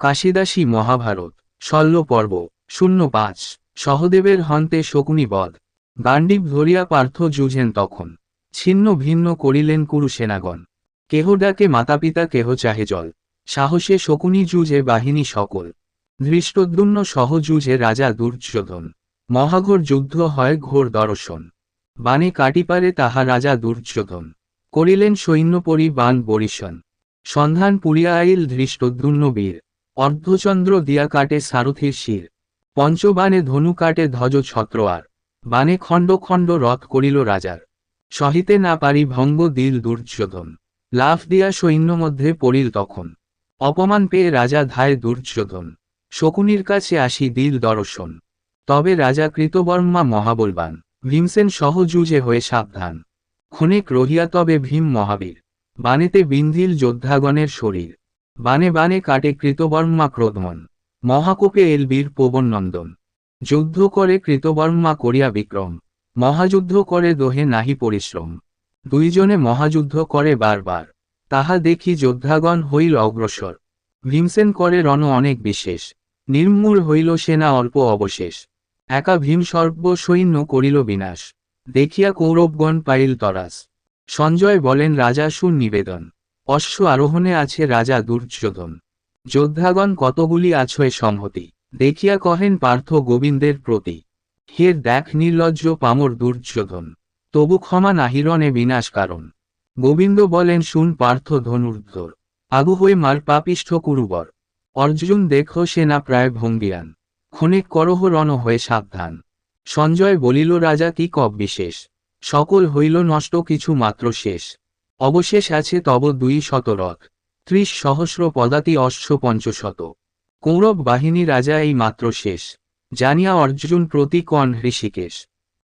কাশিদাসী মহাভারত শল্য পর্ব, শূন্য পাঁচ, সহদেবের হন্তে শকুনি বধ। গান্ডীব ধরিয়া পার্থ যুঝেন তখন। ছিন্ন ভিন্ন করিলেন কুরু সেনাগণ কেহ ডাকে মাতাপিতা কেহ চাহে জল। সাহসে শকুনি যুজে বাহিনী সকল। ধৃষ্টদ্যুন্ন সহ যুঝে রাজা দুর্যোধন। মহাঘোর যুদ্ধ হয় ঘোর দর্শন। বাণে কাটিপারে তাহা রাজা দুর্যোধন। করিলেন সৈন্যপরি বান বরিশন। সন্ধান পুরিয়া আইল ধৃষ্টদ্যুন্ন বীর। অর্ধচন্দ্র দিয়া কাটে সারথির শির। পঞ্চবাণে ধনু কাটে ধ্বজ ছত্রয়ার। বাণে খণ্ড খণ্ড রথ করিল রাজার। সহিতে না পারি ভঙ্গ দিল দুর্যোধন। লাফ দিয়া সৈন্য মধ্যে পড়িল তখন। অপমান পেয়ে রাজা ধায় দুর্যোধন। শকুনির কাছে আসি দিল দর্শন। তবে রাজা কৃতবর্মা মহাবলবান। ভীমসেন সহযুজে হয়ে সাবধান। ক্ষণিক রহিয়া তবে ভীম মহাবীর। বানেতে বিন্ধিল যোদ্ধাগণের শরীর। বানে বানে কাটে কৃতবর্মা ক্রোধমন মহাকোপে এলবীর পবন নন্দন যুদ্ধ করে কৃতবর্মা করিয়া বিক্রম। মহাযুদ্ধ করে দোহে নাহি পরিশ্রম। দুইজনে মহাযুদ্ধ করে বারবার। তাহা দেখি যোদ্ধাগণ হইল অগ্রসর। ভীমসেন করে রণ অনেক বিশেষ। নির্মূল হইল সেনা অল্প অবশেষ। একা ভীম সর্ব সৈন্য করিল বিনাশ। দেখিয়া কৌরবগণ পাইল তরাস। সঞ্জয় বলেন, রাজা সুর নিবেদন অশ্ব আরোহণে আছে রাজা দুর্যোধন। যোদ্ধাগণ কতগুলি আছয় সংহতি, দেখিয়া কহেন পার্থ গোবিন্দের প্রতি। হের দেখ নির্লজ্জ পামর দুর্যোধন, তবু ক্ষমা নাহিরণে বিনাশ কারণ। গোবিন্দ বলেন, শুন পার্থ ধনুর্ধর, আগু হয়ে মার পাপিষ্ঠ কুরুবর। অর্জুন দেখো সেনা প্রায় ভঙ্গিয়ান, ক্ষণিক করহ রণ হয়ে সাবধান। সঞ্জয় বলিল, রাজা, কি কব বিশেষ? সকল হইল নষ্ট, কিছু মাত্র শেষ। অবশেষ আছে তব দুই শতরথ, ত্রিশ সহস্র পদাতি অশ্ব পঞ্চশত। কৌরব বাহিনী রাজা এই মাত্র শেষ, জানিয়া অর্জুন প্রতি কণ ঋষিকেশ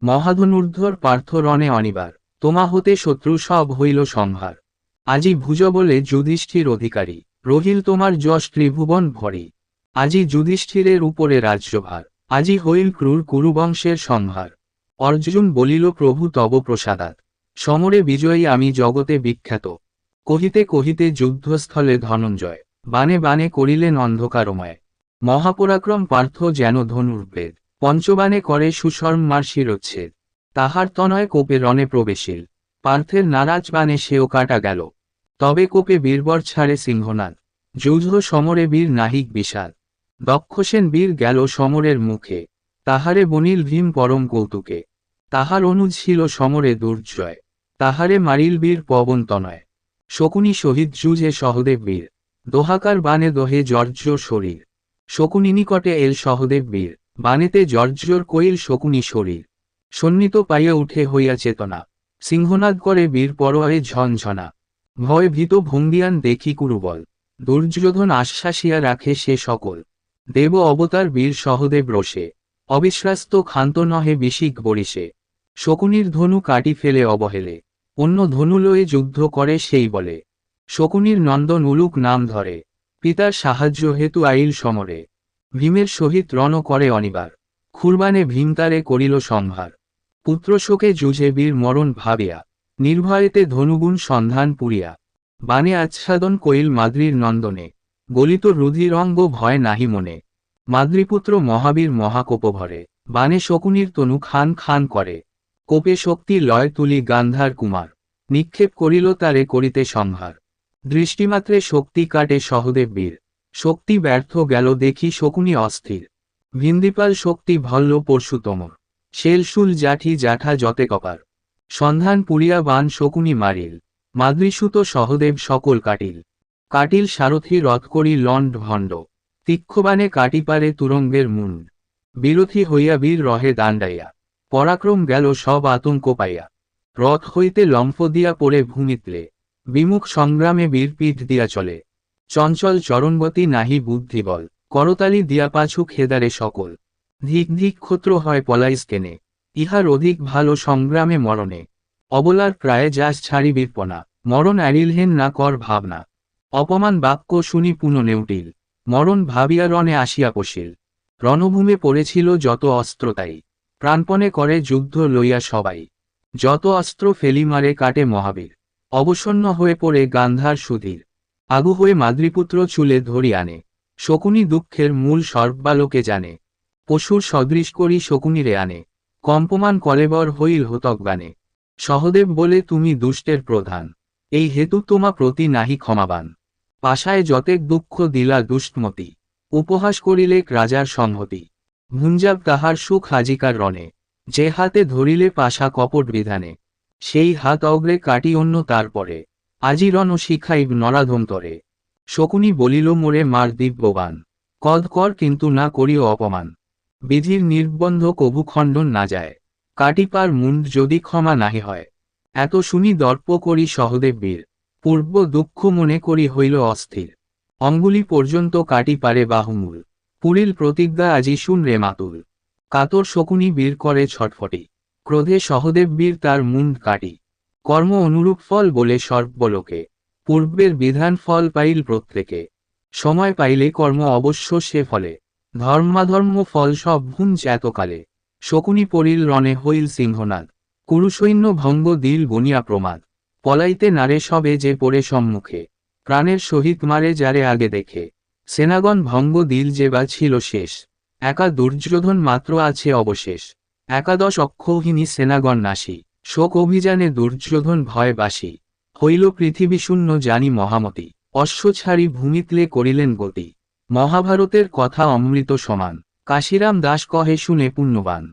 মহাধনুর্ধর পার্থ রণে অনিবার, তোমা হতে শত্রু সব হইল সংহার আজি ভুজ বলে যুধিষ্ঠির অধিকারী, রহিল তোমার যশ ত্রিভুবন ভরি। আজি যুধিষ্ঠিরের উপরে রাজ্যভার, আজি হইল ক্রুর কুরুবংশের সংহার অর্জুন বলিল, প্রভু, তব প্রসাদাত। সমরে বিজয়ী আমি জগতে বিখ্যাত। কহিতে কহিতে যুদ্ধস্থলে ধনঞ্জয়, বানে বানে করিলেন অন্ধকারময় মহাপরাক্রম পার্থ যেন ধনুর্বেদ পঞ্চবাণে করে সুশর্মার শিরোচ্ছেদ। তাহার তনয় কোপে রণে প্রবেশিল, পার্থের নারাজ বানে সেও কাটা গেল। তবে কোপে বীরবর ছাড়ে সিংহনাথ যুদ্ধ সমরে বীর নাহিক বিশাল। দক্ষসেন বীর গেল সমরের মুখে, তাহারে বনিল ভীম পরম কৌতুকে। তাহার অনুজ ছিল সমরে দুর্জয়। তাহারে মারিল বীর পবন তনয়। শকুনি শহীদ যুজে সহদেব বীর। দোহাকার বানে দোহে জর্জর শরীর। শকুনি নিকটে এল সহদেব বীর। বানেতে জর্জর কইল শকুনি শরীর। সন্নিত পাইয়া উঠে হইয়া চেতনা। সিংহনাদ করে বীর পরয়ে ঝনঝনা। ভয় ভীত ভঙ্গিয়ান দেখি কুরুবল। দুর্যোধন আশ্বাসিয়া রাখে সে সকল। দেব অবতার বীর সহদেব রসে অবিশ্রাস্ত ক্ষান্ত নহে বিশিক বরিষে। শকুনির ধনু কাটি ফেলে অবহেলে। অন্য ধনু লয়ে যুদ্ধ করে সেই বলে। শকুনির নন্দন উলুক নাম ধরে। পিতার সাহায্য হেতু আইল সমরে। ভীমের সহিত রণ করে অনিবার। খুরবানে ভীমতারে করিল সম্ভার। পুত্র শোকে যুঝে বীর মরণ ভাবিয়া। নির্ভয়েতে ধনুগুণ সন্ধান পুরিয়া। বানে আচ্ছাদন কইল মাদ্রির নন্দনে। গলিত রুধির অঙ্গ ভয় নাহি মনে। মাদ্রিপুত্র মহাবীর মহাকোপভরে। বানে শকুনির তনু খান খান করে। কোপে শক্তি লয় তুলি গান্ধার কুমার। নিক্ষেপ করিল তারে করিতে সংহার দৃষ্টিমাত্রে শক্তি কাটে সহদেব বীর। শক্তি ব্যর্থ গেল দেখি শকুনি অস্থির। ভিন্দিপাল শক্তি ভল্ল পরশুতমর। শেলশুল জাঠি জাঠা যতে কপার। সন্ধান পুরিয়া বান শকুনি মারিল। মাদ্রিসুত সহদেব সকল কাটিল। কাটিল সারথি রথ করি লণ্ড ভণ্ড। তীক্ষবানে কাটিপারে তুরঙ্গের মুন্ড। বিরোধী হইয়া বীর রহে দাণ্ডাইয়া। পরাক্রম গেল সব আতঙ্ক পাইয়া। রথ হইতে লম্ফ দিয়া পড়ে ভূমিত্রে বিমুখ সংগ্রামে বীর পিঠ দিয়া চলে। চঞ্চল চরণবতী নাহি বুদ্ধি বল করতালি দিয়া পাছু খেদারে সকল। ধিক ধিক ক্ষত্র হয় পলাইস কেনে। ইহার অধিক ভালো সংগ্রামে মরণে। অবলার প্রায় যাস ছাড়ি বীরপনা মরণ অ্যারিলহেন না কর ভাবনা। অপমান বাক্য শুনি পুন নেউটিল। মরণ ভাবিয়া রণে আসিয়া পশিল। রণভূমে পড়েছিল যত অস্ত্র তাই। প্রাণপণে করে যুদ্ধ লইয়া সবাই। যত অস্ত্র ফেলি মারে কাটে মহাবীর। অবসন্ন হয়ে পড়ে গান্ধার সুধীর। আগু হয়ে মাদ্রিপুত্র চুলে ধরি আনে। শকুনি দুঃখের মূল সর্বালোকে জানে। পশুর সদৃশ করি শকুনিরে আনে। কম্পমান কলেবর হইল হোতক গানে সহদেব বলে, তুমি দুষ্টের প্রধান। এই হেতু তোমা প্রতি নাহি ক্ষমাবান। পাশায় যতেক দুঃখ দিলা দুষ্টমতি। উপহাস করিলেক রাজার সংহতি ভুঞ্জাব তাহার সুখ হাজিকার রণে, যে হাতে ধরিলে পাশা কপট বিধানে, সেই হাত অগ্রে কাটি অন্য তারপরে, আজি রণ শিখাইব নরাধমতরে শকুনি বলিল, মোরে মার দিব্যবান, কদ কর কিন্তু না করিও অপমান। বিধির নির্বন্ধ কভু খণ্ডন না যায়, কাটিপার মুন্ড যদি ক্ষমা নাহি হয়। এত শুনি দর্প করি সহদেব বীর, পূর্ব দুঃখ মনে করি হইল অস্থির। অঙ্গুলি পর্যন্ত কাটি পারে বাহুমূল। পুরিল প্রতিজ্ঞা আজি শুন রে মাতুল। কাতর শকুনি বীর করে ছটফটি। ক্রোধে সহদেব বীর তার মুন্ড কাটি। কর্ম অনুরূপ ফল বলে সর্বলোকে পূর্বের বিধান ফল পাইল প্রত্যেকে। সময় পাইলে কর্ম অবশ্য সে ফলে। ধর্মাধর্ম ফল সব ভুঞ্জ এতকালে। শকুনি পরিল রণে হইল সিংহনাদ। কুরুসৈন্য ভঙ্গ দিল বনিয়া প্রমাদ। পলাইতে নারে সবে যে পড়ে সম্মুখে। প্রাণের সহিত মারে যারে আগে দেখে। সেনাগণ ভঙ্গ দিল যে বা ছিল শেষ। একা দুর্যোধন মাত্র আছে অবশেষ। একাদশ অক্ষৌহিনী সেনাগণ নাসি শোক অভিযানে দুর্যোধন ভয় বাসি। হইল পৃথিবী শূন্য জানি মহামতি। অশ্ব ছাড়ি ভূমিতলে করিলেন গতি। মহাভারতের কথা অমৃত সমান। কাশিরাম দাস কহে শুনে পুণ্যবান।